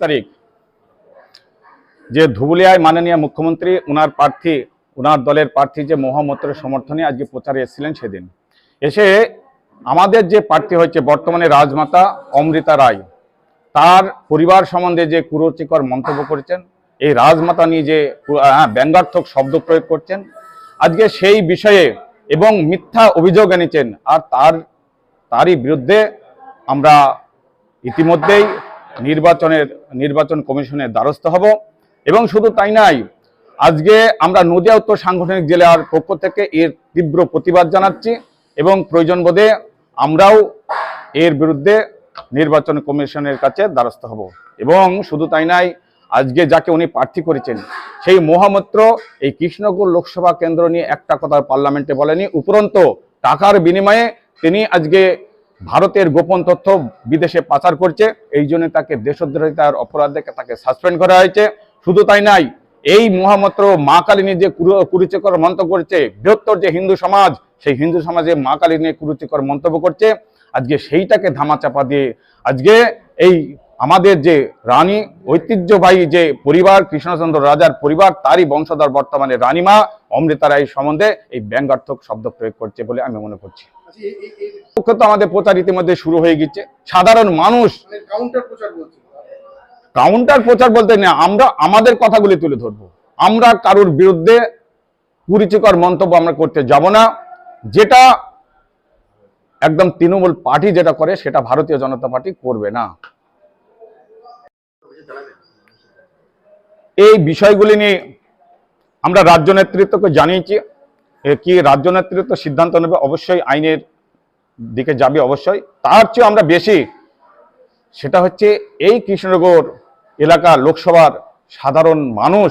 তারিখ। যে ধুবুলিয়ায় মাননীয় মুখ্যমন্ত্রী ওনার প্রার্থী ওনার দলের প্রার্থী যে মহামত্রের সমর্থনে আজকে প্রচারে এসেছিলেন সেদিন। এসে আমাদের যে প্রার্থী হয়েছে বর্তমানে রাজমাতা অমৃতা রায় তার পরিবার সম্বন্ধে যে কুরুচিকর মন্তব্য করেছেন এই রাজমাতা নিয়ে যে আহ, ব্যঙ্গার্থক শব্দ প্রয়োগ করছেন আজকে সেই বিষয়ে এবং মিথ্যা অভিযোগ এনেছেন আর তার তারই বিরুদ্ধে আমরা ইতিমধ্যেই নির্বাচনের, নির্বাচন কমিশনের দ্বারস্থ হব। এবং শুধু তাই নাই, আজকে আমরা নদিয়া উত্তর সাংগঠনিক জেলার পক্ষ থেকে এর তীব্র প্রতিবাদ জানাচ্ছি এবং প্রয়োজন বোধে আমরাও এর বিরুদ্ধে নির্বাচন কমিশনের কাছে দ্বারস্থ হব। এবং শুধু তাই নাই, আজকে যাকে উনি প্রার্থী করেছেন, সেই মহামত্র এই কৃষ্ণগর লোকসভা কেন্দ্র নিয়ে একটা কথা পার্লামেন্টে বলেনি। উপরন্ত টাকার বিনিময়ে তিনি আজকে ভারতের গোপন তথ্য বিদেশে পাচার করছে। এই জন্য তাকে দেশদ্রোহিতার অপরাধ তাকে সাসপেন্ড করা হয়েছে। শুধু তাই নাই, এই মহামন্ত্র মা কালী নিয়ে যে কুরু- কুরুচিকর মন্তব্য করছে, বৃহত্তর যে হিন্দু সমাজ, সেই হিন্দু সমাজে মা কালী নিয়ে কুরুচিকর মন্তব্য করছে। আজকে সেইটাকে ধামাচাপা দিয়ে আজকে এই আমাদের যে রানী, ঐতিহ্যবাহী যে পরিবার, কৃষ্ণচন্দ্র রাজার পরিবার, তারই বংশধর বর্তমানে রানীমা অমৃতা রায় সম্বন্ধে এই ব্যঙ্গার্থক শব্দ প্রয়োগ করছে বলে আমি মনে করছি। আচ্ছা পক্ষে তো আমাদের প্রচার ইতিমধ্যে শুরু হয়ে গেছে। সাধারণ মানুষ মানে কাউন্টার প্রচার কাউন্টার প্রচার বলতে না আমরা আমাদের কথাগুলি তুলে ধরবো। আমরা কারোর বিরুদ্ধে কুরুচিকর মন্তব্য আমরা করতে যাব না। যেটা একদম তৃণমূল পার্টি যেটা করে সেটা ভারতীয় জনতা পার্টি করবে না। এই বিষয়গুলি নিয়ে আমরা রাজ্য নেতৃত্বকে জানিয়েছি কি রাজ্য নেতৃত্ব সিদ্ধান্ত নেবে, অবশ্যই আইনের দিকে যাবে অবশ্যই। তার চেয়ে আমরা বেশি সেটা হচ্ছে এই কৃষ্ণনগর এলাকা লোকসভার সাধারণ মানুষ,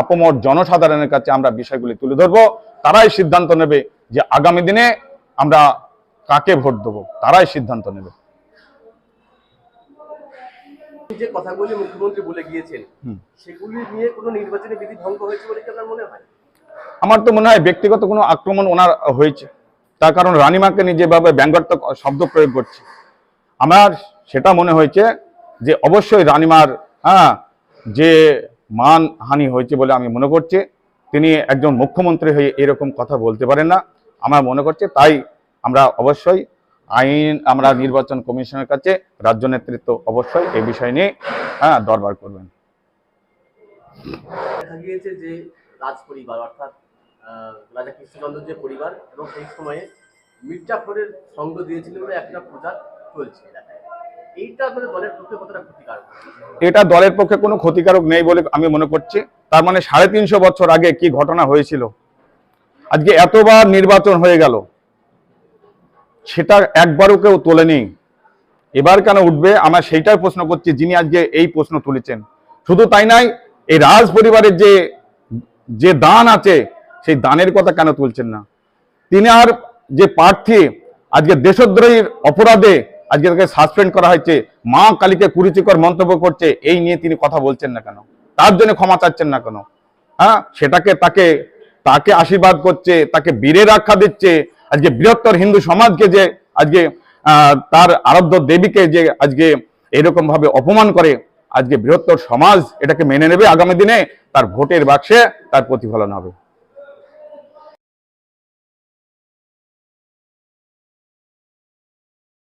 আপমর জনসাধারণের কাছে আমরা বিষয়গুলি তুলে ধরবো। তারাই সিদ্ধান্ত নেবে যে আগামী দিনে আমরা কাকে ভোট দেবো, তারাই সিদ্ধান্ত নেবে। যে কথাগুলি মুখ্যমন্ত্রী বলে গিয়েছেন সেগুলি নিয়ে কোনো নির্বাচনী বিধি ভঙ্গ হয়েছে বলে কি আপনার মনে হয়? আমার তো মনে হয় ব্যক্তিগত কোনো আক্রমণ ওনার হয়েছে। তার কারণ রানীমাকে নিয়ে যেভাবে ব্যঙ্গাত্মক শব্দ প্রয়োগ করছে আমার সেটা মনে হয়েছে যে অবশ্যই রানীমার হ্যাঁ যে মান হানি হয়েছে বলে আমি মনে করছি তিনি একজন মুখ্যমন্ত্রী হয়ে এরকম কথা বলতে পারেন না। আমার মনে করছে তাই আমরা অবশ্যই আইন আমরা নির্বাচন কমিশনের কাছে রাজ্য নেতৃত্ব অবশ্যই এই বিষয় নিয়ে হ্যাঁ দরবার করবেন। দেখা গিয়েছে যে রাজ পরিবার অর্থাৎ রাজা কৃষ্ণচন্দ্র যে পরিবার এবং সেই সময়ে মির্জাফরের সঙ্গ দিয়েছিলেন বলে একটা প্রচার চলছে এটা দলের পক্ষে কোনো ক্ষতিকারক নেই বলে আমি মনে করছি। তার মানে সাড়ে তিনশো বছর আগে কি ঘটনা হয়েছিল? আজকে এতবার নির্বাচন হয়ে গেল। সেটা একবারও কেউ তোলেনি। এবার কেন উঠবে? আমরা সেইটাই প্রশ্ন করছি, যিনি আজকে এই প্রশ্ন তুলেছেন। শুধু তাই নাই এই রাজ পরিবারের যে যে দান আছে, সেই দানের কথা কেন তুলছেন না? তিনি আর যে প্রার্থী, আজকে দেশদ্রোহীর অপরাধে আজকে তাকে সাসপেন্ড করা হয়েছে, মা কালীকে কুরুচিকর মন্তব্য করছে, এই নিয়ে তিনি কথা বলছেন না কেন? তার জন্য ক্ষমা চাচ্ছেন না কেন? হ্যাঁ সেটাকে তাকে তাকে আশীর্বাদ করছে, তাকে বীরের আখ্যা দিচ্ছে। আজকে বৃহত্তর হিন্দু সমাজকে যে আজকে তার আরাধ্য দেবীকে যে আজকে এরকম ভাবে অপমান করে, আজকে বৃহত্তর সমাজ এটাকে মেনে নেবে আগামী দিনে, তার ভোটের বাক্সে তার প্রতিফলন হবে।